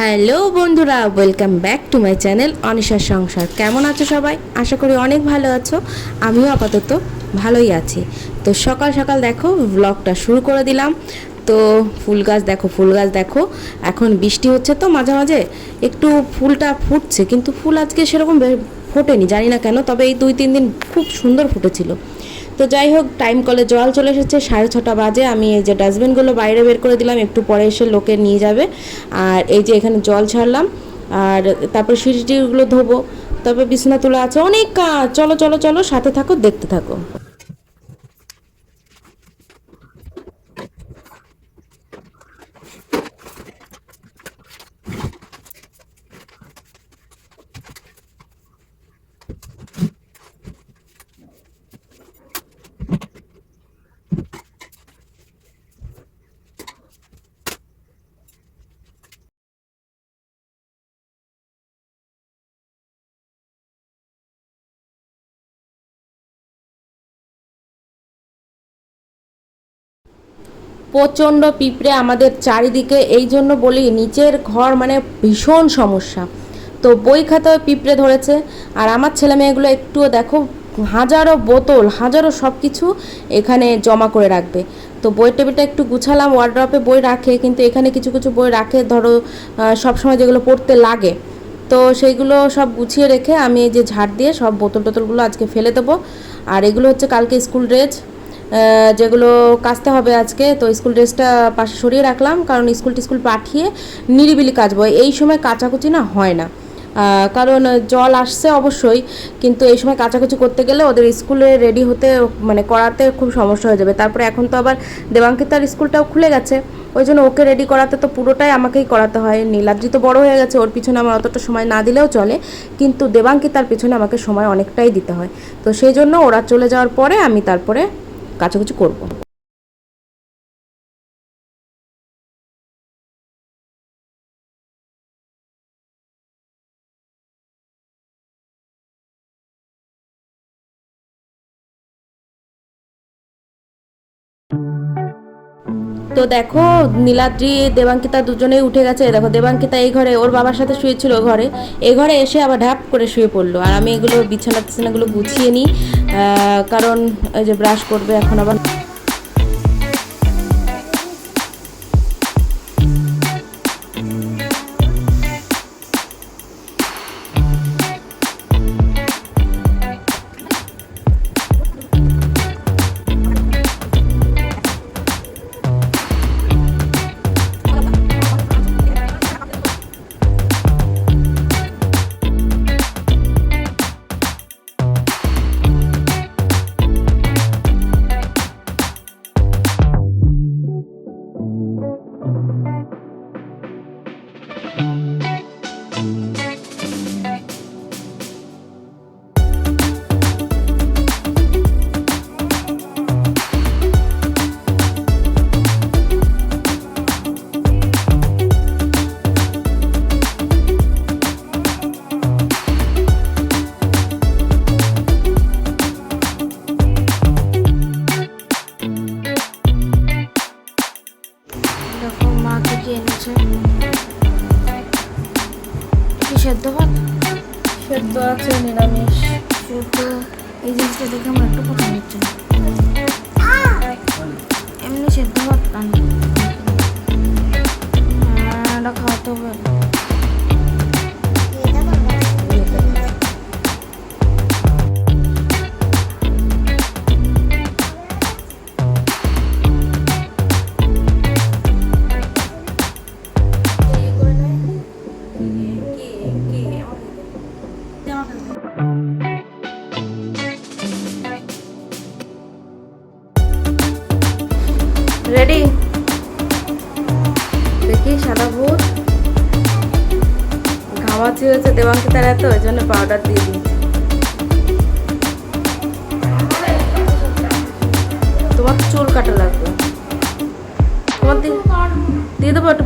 Hello বন্ধুরা welcome back to my channel অনিশার সংসার। কেমন আছো সবাই? আশা করি অনেক ভালো আছো। আমিও আপাতত ভালোই আছি। তো সকাল সকাল দেখো ব্লগটা শুরু করে দিলাম। তো ফুল গাছ দেখো, ফুল গাছ দেখো। এখন বৃষ্টি হচ্ছে তো মাঝে মাঝে। একটু ফুলটা ফুটছে, কিন্তু ফুল আজকে সেরকম ফোটেনি, জানি না কেন। তবে এই দুই তিন দিন খুব সুন্দর ফুটেছিল। তো যাই হোক টাইম কলে জল চলে এসেছে, সাড়ে ছটা বাজে। আমি এই যে ডাস্টবিনগুলো বাইরে বের করে দিলাম, একটু পরে এসে লোকে নিয়ে যাবে। আর এই যে এখানে জল ছাড়লাম, আর তারপর সিঁড়িটিগুলো ধোবো। তবে বিছনা তোলা আছে, অনেক কাজ। চলো চলো চলো, সাথে থাকো, দেখতে থাকো। প্রচণ্ড পিঁপড়ে আমাদের চারিদিকে, এই জন্য বলি নিচের ঘর মানে ভীষণ সমস্যা। তো বই খাতায় পিঁপড়ে ধরেছে। আর আমার ছেলে মেয়েগুলো একটুও দেখো, হাজারো বোতল, হাজারো সব কিছু এখানে জমা করে রাখবে। তো বইয়ের টেবিলটা একটু গুছালাম ওয়ার্ড্রপে বই রাখে, কিন্তু এখানে কিছু কিছু বই রাখে, ধরো সবসময় যেগুলো পড়তে লাগে। তো সেইগুলো সব গুছিয়ে রেখে আমি এই যে ঝাড় দিয়ে সব বোতল টোতলগুলো আজকে ফেলে দেবো। আর এগুলো হচ্ছে কালকে স্কুল ড্রেস। যেগুলো কাচতে হবে আজকে, তো স্কুল ড্রেসটা পাশে সরিয়ে রাখলাম, কারণ স্কুল টিস্কুল পাঠিয়ে নিরিবিলি কাচবো। এই সময় কাচাকুচি না হয় না। কারণ জল আসছে অবশ্যই, কিন্তু এই সময় কাচাকুচি করতে গেলে ওদের স্কুলে রেডি হতে মানে করাতে খুব সমস্যা হয়ে যাবে। তারপরে এখন তো আবার দেবাঙ্কিতার স্কুলটাও খুলে গেছে। ওই জন্য ওকে রেডি করাতে তো পুরোটাই আমাকেই করাতে হয়। নীলাদ্রি তো বড় হয়ে গেছে, ওর পিছনে আমার অতটা সময় না দিলেও চলে, কিন্তু দেবাঙ্কিতার পিছনে আমাকে সময় অনেকটাই দিতে হয়। তো সেই জন্য ওরা চলে যাওয়ার পরে আমি তারপরে কাচাকুচি করব। তো দেখো, নীলাদ্রি, দেবাঙ্কিতা দুজনেই উঠে গেছে। দেখো, দেবাঙ্কিতা এই ঘরে, ওর বাবার সাথে শুয়েছিল ঘরে। এ ঘরে এসে আবার ঢাপ করে শুয়ে পড়ল। আর আমি এগুলো বিছানা টিছানাগুলো গুছিয়ে নিই কারণ যে ব্রাশ করবে, এখন আবার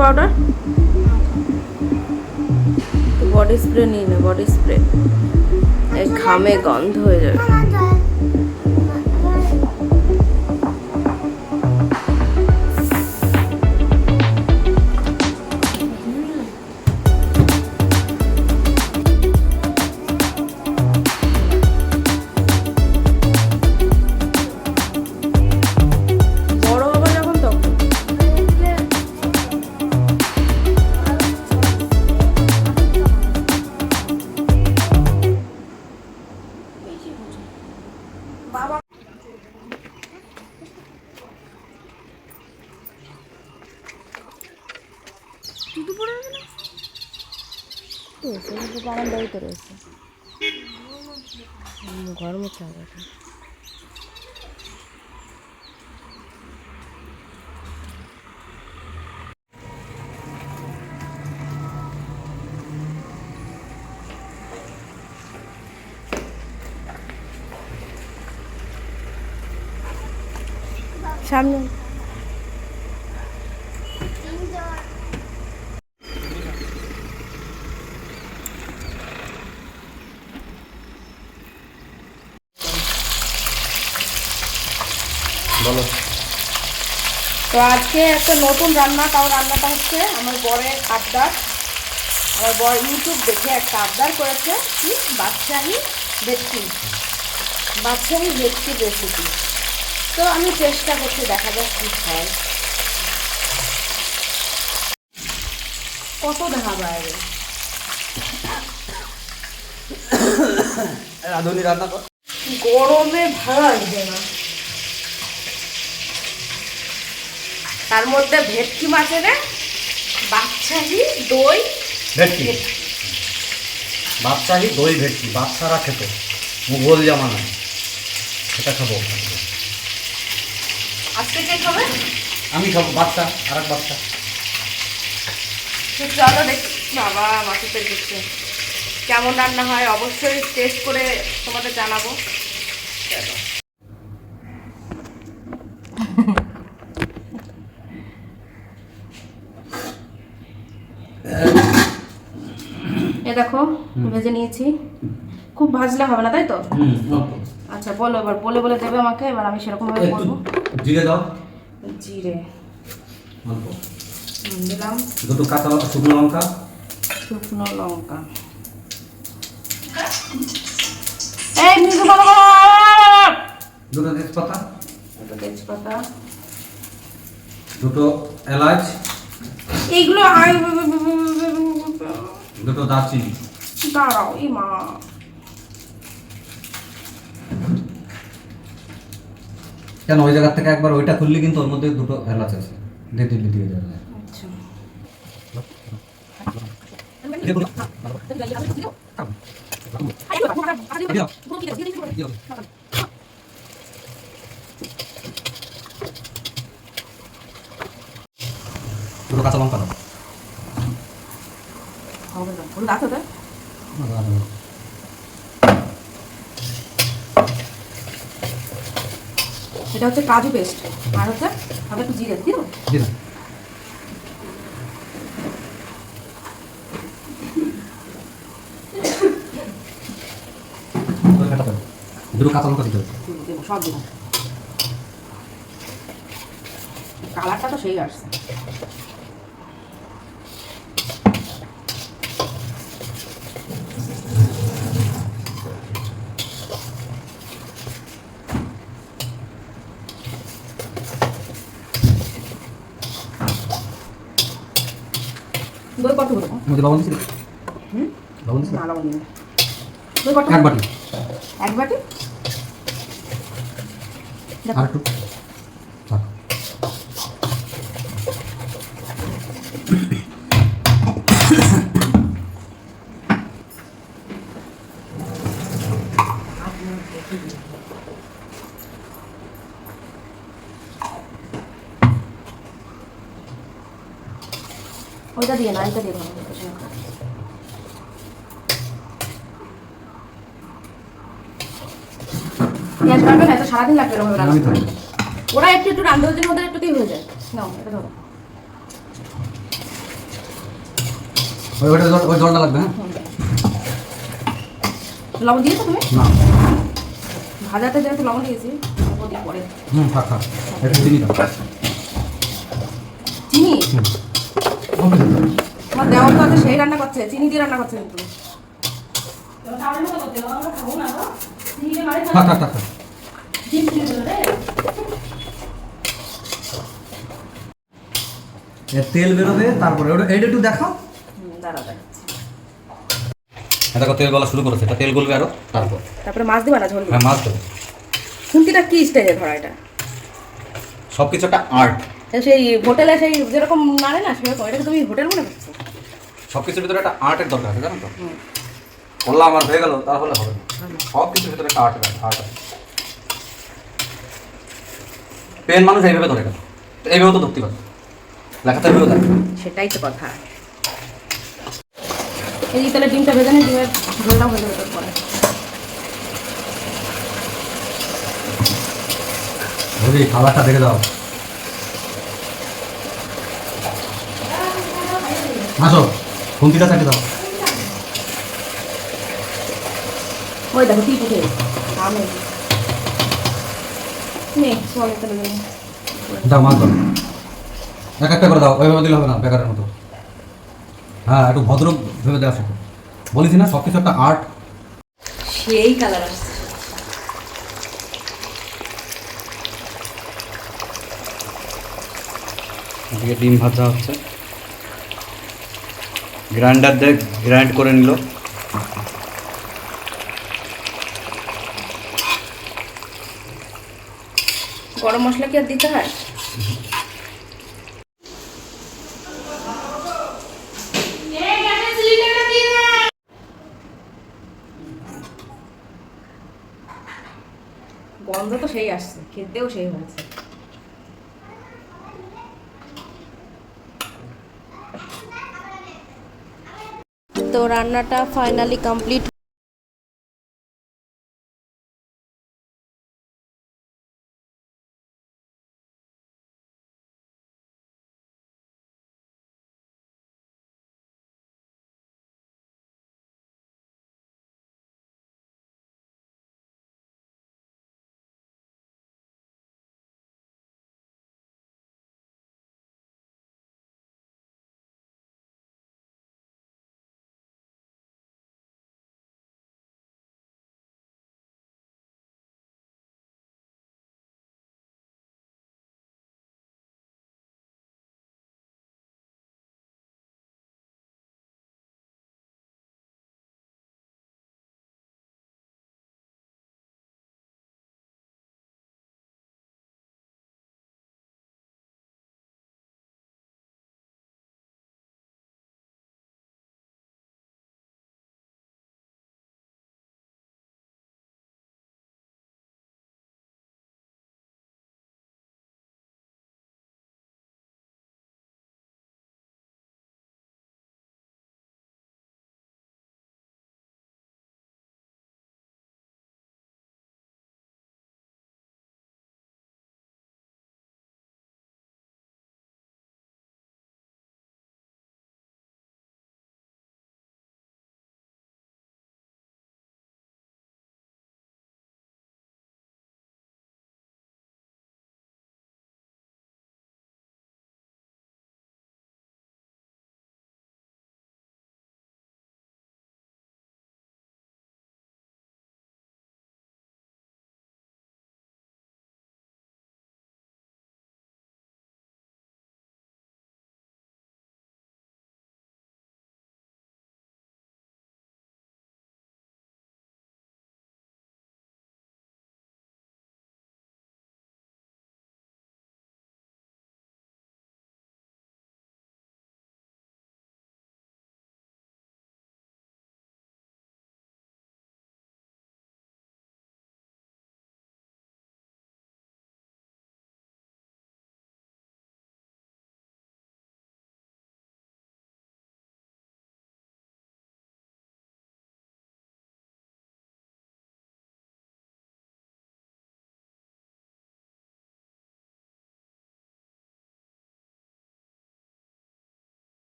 পাউডার বডি স্প্রে নিয়ে নে বডি স্প্রে এই ঘামে গন্ধ হয়ে যাবে। বারান্দায় তো রয়েছে। ঘর মুখে হবে সামনে বলো তো আজকে একটা নতুন রান্না তাও রান্নাটা হচ্ছে আমার বরের আবদার। আমার বর ইউটিউব দেখে একটা আবদার করেছে কি? বাচ্চাহি ভেটকি। বাচ্চাহি ভেটকির রেসিপি তো আমি চেষ্টা করছি দেখা যাক কী হয়। কত দেখা বাইরে? রাঁধুনি রান্না কর। গরমে ভালো লাগবে না। তার মধ্যে ভেটকি মাছের বাচ্চাহি দই ভেটকি? বাচ্চাহি দই ভেটকি বাচ্চারা খেত। মুঘল জামানায়। সেটা খাব। আজকে কে খাবে? আমি খাব বাচ্চা আর এক বাচ্চা চলো দেখ। বাবা মাছের তেল দিচ্ছে কেমন রান্না হয়? অবশ্যই টেস্ট করে তোমাদের জানাব। চলো। এ দেখো ভেজে নিয়েছি। খুব ভাজলে হবে না তাই তো? আচ্ছা বলো এবার বলে বলে দেবে আমাকে এবার আমি সেরকম ভাবে করব। জিরে দাও। জিরে। অল্প। দিলাম। দুটো কাঁচা শুকনো লঙ্কা। শুকনো লঙ্কা। এই মিঠু বাবা দুটো তেজপাতা। দুটো তেজপাতা। দুটো এলাচ। এইগুলো আই দুটো দারচিনি দাঁড়াও এই মা কেন ওই জায়গা থেকে একবার ওইটা খুললে কিন্তু ওর মধ্যে দুটো এলাচ আছে দিয়ে দিলে দিয়ে দেওয়া যায় আচ্ছা দুটো কাঁচা লঙ্কা দাও হলুদ আছে? এটা হচ্ছে কাজু পেস্ট আর হচ্ছে একটু জিরে দিয়ে দেবো? দুটো কাঁচা লঙ্কা দিতে হবে। সব দেবো। কালারটা তো সেই আসছে। দই কত দেবো মধ্যে লবণ দিচ্ছি হুম? লবণ দিচ্ছি না লবণ দিন দই কত এক বাটি। এক বাটি? আর একটু থাক। ওইটা দিয়ে না এটা দিয়ে ধরো পেঁয়াজ কাটবে না এত সারাদিন লাগবে এরকম ভাবে আমি রান্না। থাকি ওরা একটু একটু রান্ধতে হচ্ছে ওদের একটুতেই হয়ে যায়। নাও এটা ধরো। ওইটা ওই জলটা লাগবে হ্যাঁ? লবণ দিয়েছ তুমি? না। ভাজাতে যেহেতু লবণ দিয়েছি দিয়ে পরে। হুম থাক থাক। একটু চিনি দাও। চিনি? তোমার দেওয়ার তো আছে সেই রান্না করছে চিনি দিয়ে রান্না করছে কিন্তু। তেল বেরোবে তারপরে ওটা এইটা একটু দেখাও। দেখো তেল গলা শুরু করেছে। এটা তেল গলবে আরও তারপর। তারপরে মাছ দিবা না ঝোল হ্যাঁ মাছ দেবো। খুন্তিটা কি স্টাইলে ধরা এটা? সব কিছু একটা আর্ট সেই হোটেলে সেই যেরকম নাড়ে না সেরকম। এটাকে তুমি হোটেল মনে করছ? সব কিছুর ভিতরে একটা আর্টের দরকার আছে জানো তো? বললাম আমার হয়ে গেল তাহলে হবে না। সব কিছুর ভিতরে একটা আর্টের আর্ট আছে। পেন মানুষ এইভাবে ধরে গেল এইভাবে তো ধরতে পারে। লেখাতে এইভাবে ধরে সেটাই তো কথা। এই তাহলে ডিমটা ভেজে নিই ডিমের ঝোলটা হয়ে যাবে তারপরে। বুঝি খাবারটা দেখে দাও আসো। খুন্তিটা চাকে দাও। ওই দেখো কি পুঠে আমি নে চলো তাহলে যাই। দাও মাছ দাও। এক একটা করে দাও ওইভাবে দিলে হবে না বেকারের মতো। হ্যাঁ একটু ভদ্র ভেবে দেওয়া শেখো বলেছি না সব কিছু একটা আর্ট। সেই কালার আসছে। ডিম ভাজা হচ্ছে। গ্রাইন্ডার দিয়ে গ্রাইন্ড করে নিল। গরম মশলা কি আর দিতে হয়? গন্ধ তো সেই আসছে, খেতেও সেই হয়েছে। তো রান্নাটা ফাইনালি কমপ্লিট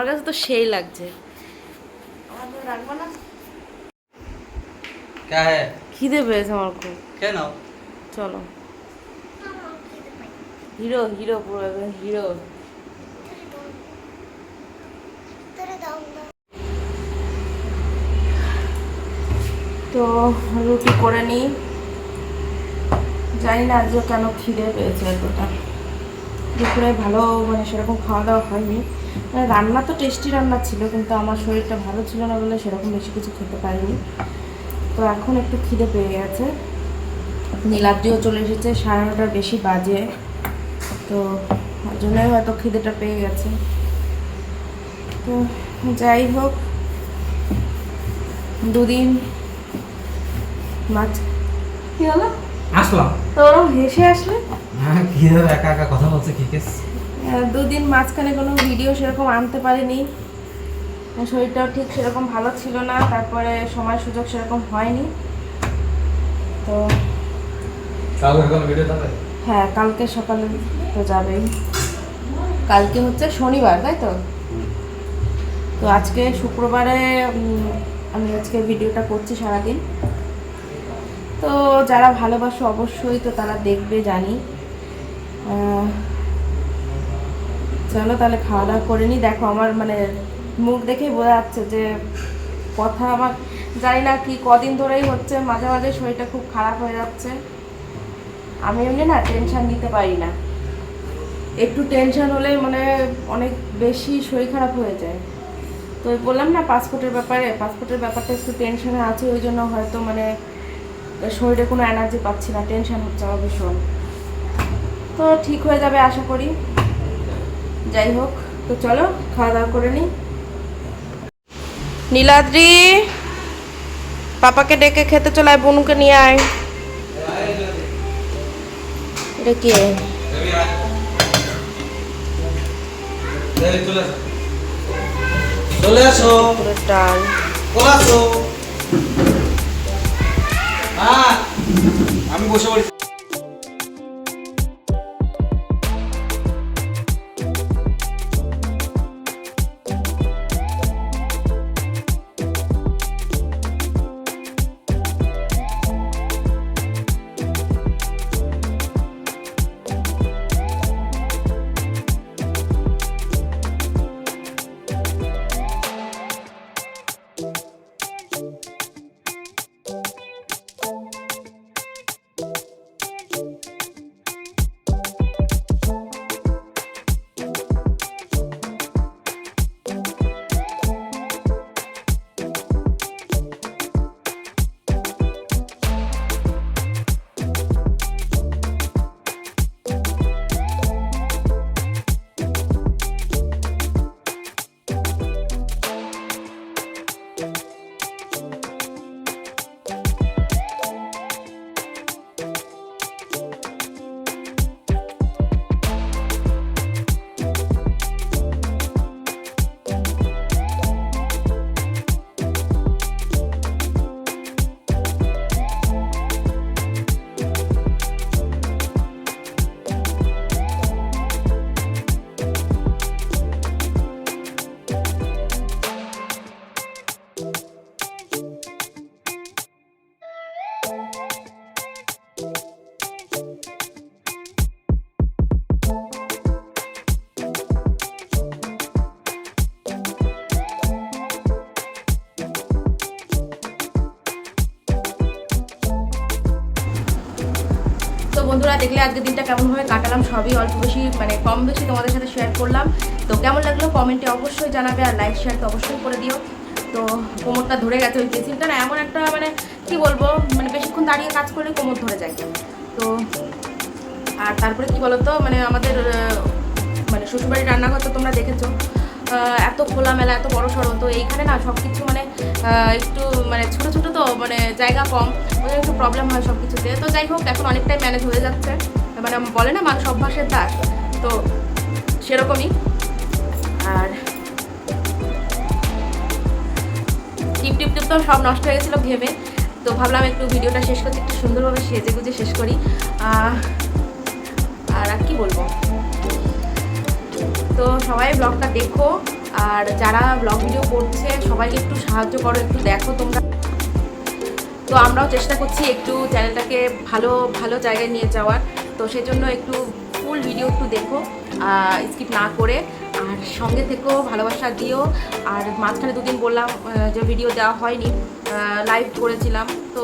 আমার কাছে তো সেই লাগছে। খিদে পেয়েছে আমার খুব। কেন? চলো। হিরো হিরো পুরো হিরো। তো রুটি করে নিই। জানি না আজও কেন খিদে পেয়েছে এতটা। দুপুরে ভালো মানে সেরকম খাওয়া দাওয়া হয়নি। মানে রান্না তো টেস্টি রান্না ছিল কিন্তু আমার শরীরটা ভালো ছিল না বলে সেরকম বেশি কিছু খেতে পারিনি। তো এখন একটু খিদে পেয়ে গেছে। নীলাদ্রিও চলে এসেছে সাড়ে নটার বেশি বাজে। তো জন্যই হয়তো খিদেটা পেয়ে গেছে। তো যাই হোক দুদিন মাছ কি হলো? আসলাম। তো হেসে আসলে? হ্যাঁ কি একা একা কথা বলছে কি কেস দুদিন মাঝখানে কোনো ভিডিও সেরকম আনতে পারিনি। শরীরটাও ঠিক সেরকম ভালো ছিল না তারপরে সময় সুযোগ সেরকম হয়নি। তো হ্যাঁ কালকে সকালে তো যাবেই। কালকে হচ্ছে শনিবার তাই তো? তো আজকে শুক্রবারে আমি আজকে ভিডিওটা করছি সারাদিন। তো যারা ভালোবাসো অবশ্যই তো তারা দেখবে জানি। চলো তাহলে খাওয়া দাওয়া করে নি। দেখো আমার মানে মুখ দেখেই বোঝা যাচ্ছে যে কথা আমার জানি না কি, কদিন ধরেই হচ্ছে, মাঝে মাঝে শরীরটা খুব খারাপ হয়ে যাচ্ছে। আমি এমনি না টেনশান নিতে পারি না। একটু টেনশান হলেই মানে অনেক বেশি শরীর খারাপ হয়ে যায়। তো বললাম না পাসপোর্টের ব্যাপারে পাসপোর্টের ব্যাপারটা একটু টেনশনে আছে, ওই জন্য হয়তো মানে শরীরে কোনো এনার্জি পাচ্ছি না টেনশান হচ্ছে আমার ভীষণ। তো ঠিক হয়ে যাবে আশা করি। যাই হোক তো চলো খাওয়া দাওয়া করে নিই। নীলাদ্রি পাপাকে ডেকে খেতে চলে আয় বনুকে নিয়ে আয়। এটা কে? চলে আসো। ডাল। চলে আসো। হ্যাঁ আমি বসে পড়ি দিনটা কেমনভাবে কাটালাম সবই অল্প বেশি মানে কম বেশি তোমাদের সাথে শেয়ার করলাম। তো কেমন লাগল কমেন্টে অবশ্যই জানাবে আর লাইক শেয়ার তো অবশ্যই করে দিও। তো কোমরটা ধরে গেছে ওই পেন্সিলটা না, এমন একটা মানে কি বলব মানে বেশিক্ষণ দাঁড়িয়ে কাজ করলে কোমর ধরে যায়। তো আর তারপরে কি বলতো মানে আমাদের মানে শ্বশুরবাড়ির রান্নাঘর তো তোমরা দেখেছ। এত খোলামেলা, এত বড় সড়ো তো এইখানে না সব কিছু মানে একটু মানে ছোট ছোট তো মানে জায়গা কম। একটু প্রবলেম হয় সব কিছুতে তো যাই হোক, এখন অনেকটাই ম্যানেজ হয়ে যাচ্ছে। মানে বলে না মানুষ অভ্যাসের দাস তো সেরকমই। আর টিপ টিপ টিপ তো সব নষ্ট হয়ে গেছিল ভেবে তো ভাবলাম একটু ভিডিওটা শেষ করছি, একটু সুন্দরভাবে সেজে গুজে শেষ করি। আর আর কি বলব? তো সবাই ব্লগটা দেখো, আর যারা ব্লগ ভিডিও করছে, সবাইকে একটু সাহায্য করো, একটু দেখো তোমরা। তো আমরাও চেষ্টা করছি একটু চ্যানেলটাকে ভালো ভালো জায়গায় নিয়ে যাওয়ার। তো সেজন্য একটু ফুল ভিডিও একটু দেখো স্কিপ না করে, আর সঙ্গে থেকেও ভালোবাসা দিও। আর মাঝখানে দুদিন বললাম যে ভিডিও দেওয়া হয়নি লাইভ করেছিলাম, তো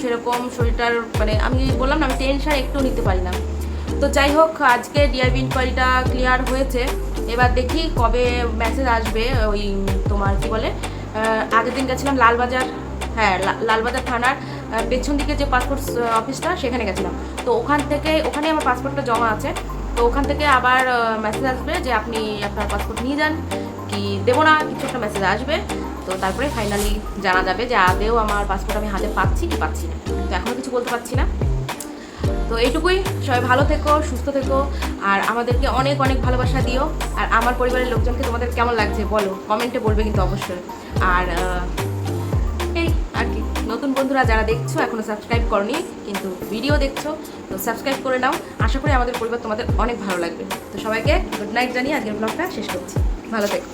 সেরকম শরীরটার মানে আমি বললাম না, আমি টেনশন একটু নিতে পারি না। তো যাই হোক, আজকে ডিআইবি ইনকোয়ারিটা ক্লিয়ার হয়েছে। এবার দেখি কবে মেসেজ আসবে, ওই তোমার কি বলে আগের দিন গেছিলাম লালবাজার। হ্যাঁ লালবাজার থানার পেছন দিকে যে পাসপোর্ট অফিসটা সেখানে গেছিলাম। তো ওখান থেকে, ওখানে আমার পাসপোর্টটা জমা আছে। তো ওখান থেকে আবার মেসেজ আসবে যে আপনি আপনার পাসপোর্ট নিয়ে যান। কি দেবো না, কিছু একটা মেসেজ আসবে। তো তারপরে ফাইনালি জানা যাবে যে আদেও আমার পাসপোর্ট আমি হাতে পাচ্ছি কি পাচ্ছি না। তো এখনও কিছু বলতে পারছি না। তো এইটুকুই। সবাই ভালো থেকো, সুস্থ থেকো। আর আমাদেরকে অনেক অনেক ভালোবাসা দিও। আর আমার পরিবারের লোকজনকে তোমাদের কেমন লাগছে বলো? কমেন্টে বলবে কিন্তু অবশ্যই। আর নতুন বন্ধুরা যারা দেখছ এখনও সাবস্ক্রাইব করনি, কিন্তু ভিডিও দেখছ, তো সাবস্ক্রাইব করে নাও। আশা করি আমাদের পরিবার তোমাদের অনেক ভালো লাগবে। তো সবাইকে গুড নাইট জানিয়ে আজকের ব্লগটা শেষ করছি। ভালো থেকো।